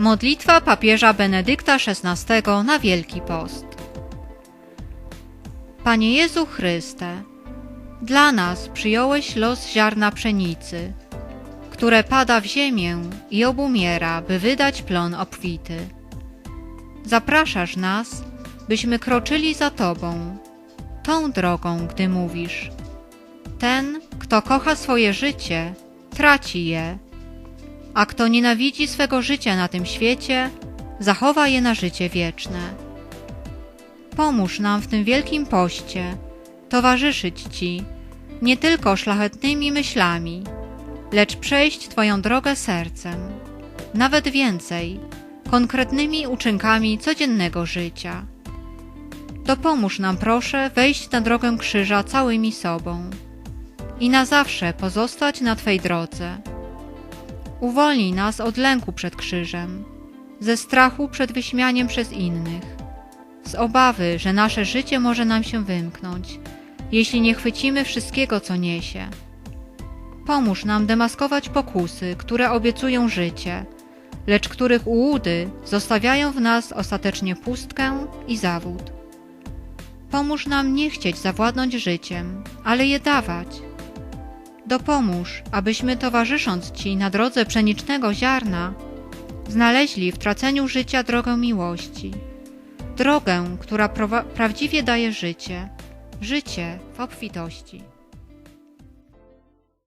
Modlitwa papieża Benedykta XVI na Wielki Post. Panie Jezu Chryste, dla nas przyjąłeś los ziarna pszenicy, które pada w ziemię i obumiera, by wydać plon obfity. Zapraszasz nas, byśmy kroczyli za Tobą, tą drogą, gdy mówisz: Ten, kto kocha swoje życie, traci je a kto nienawidzi swego życia na tym świecie, zachowa je na życie wieczne. Pomóż nam w tym wielkim poście towarzyszyć Ci nie tylko szlachetnymi myślami, lecz przejść Twoją drogę sercem, nawet więcej, konkretnymi uczynkami codziennego życia. Dopomóż nam proszę wejść na drogę krzyża całymi sobą i na zawsze pozostać na Twej drodze Uwolnij nas od lęku przed krzyżem, ze strachu przed wyśmianiem przez innych, z obawy, że nasze życie może nam się wymknąć, jeśli nie chwycimy wszystkiego, co niesie. Pomóż nam demaskować pokusy, które obiecują życie, lecz których ułudy zostawiają w nas ostatecznie pustkę i zawód. Pomóż nam nie chcieć zawładnąć życiem, ale je dawać – Dopomóż, abyśmy towarzysząc Ci na drodze pszenicznego ziarna, znaleźli w traceniu życia drogę miłości, drogę, która prawdziwie daje życie, życie w obfitości.